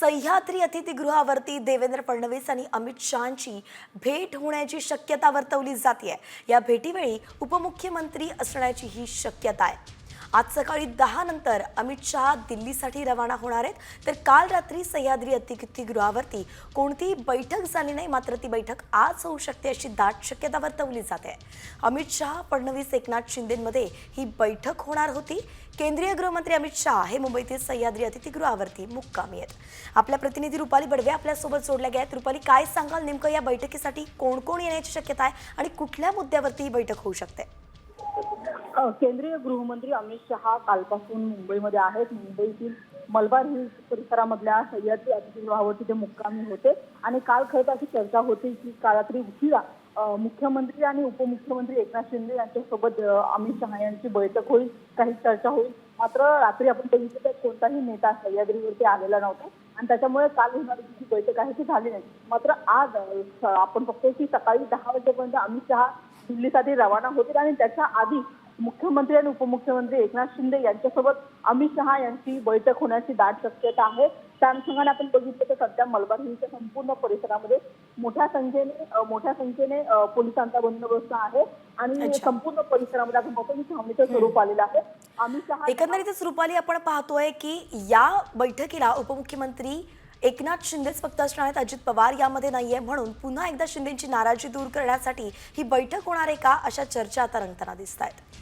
सह्याद्री अतिथीगृहावरती देवेंद्र फडणवीस आणि अमित शहांची भेट होण्याची शक्यता वर्तवली जाते या भेटीवेळी उपमुख्यमंत्री असण्याची ही शक्यता आहे. आज सकाळी दहा नंतर अमित शहा दिल्लीसाठी रवाना होणार आहेत. तर काल रात्री सह्याद्री अतिथीगृहावरती कोणतीही बैठक झाली नाही मात्र ती बैठक आज होऊ शकते अशी दाट शक्यता वर्तवली जाते अमित शहा फडणवीस एकनाथ शिंदेमध्ये ही बैठक होणार होती. केंद्रीय गृहमंत्री अमित शहा हे मुंबईतील सह्याद्री अतिथीगृहावरती मुक्कामी आहेत. आपल्या प्रतिनिधी रुपाली बडवे आपल्यासोबत जोडल्या गेल्या आहेत. रुपाली काय सांगाल? नेमकं या बैठकीसाठी कोण कोण येण्याची शक्यता आहे आणि कुठल्या मुद्द्यावरती ही बैठक होऊ शकते? केंद्रीय गृहमंत्री अमित शहा कालपासून मुंबईमध्ये आहेत. मुंबईतील मलबार हिल्स परिसरामधल्या सह्याद्री अतिथीगृहावरती ते मुक्कामी होते. आणि काल खरं तर अशी चर्चा होती की काल रात्री उशिरा मुख्यमंत्री आणि उपमुख्यमंत्री एकनाथ शिंदे यांच्यासोबत अमित शहा यांची बैठक होईल काही चर्चा होईल. मात्र रात्री आपण बघितलं तर कोणताही नेता सह्याद्रीवरती आलेला नव्हता. आणि त्याच्यामुळे काल होणारी जी बैठक आहे ती झाली नाही. मात्र आज आपण बघतोय की सकाळी दहा वाजेपर्यंत अमित शहा दिल्लीसाठी रवाना होतील. आणि त्याच्या आधी मुख्यमंत्री आणि उपमुख्यमंत्री एकनाथ शिंदे यांच्यासोबत अमित शहा यांची बैठक होण्याची दाट शक्यता आहे. त्या अनुषंगाने आपण बघितलं तर सध्या मलबार हिलच्या संपूर्ण परिसरामध्ये मोठ्या संख्येने मोठ्या संख्येने पोलिसांचा बंदोबस्त आहे आणि. संपूर्ण परिसरामध्ये आपण बघतो की छावणीचं स्वरूप आलेलं आहे. अमित शहा एकंदरीतच रुपाली आपण पाहतोय की या बैठकीला उपमुख्यमंत्री एकनाथ शिंदेच फक्त असणार आहेत. अजित पवार यामध्ये नाहीये. म्हणून पुन्हा एकदा शिंदेची नाराजी दूर करण्यासाठी ही बैठक होणार आहे का अशा चर्चा आता रंगताना दिसत आहेत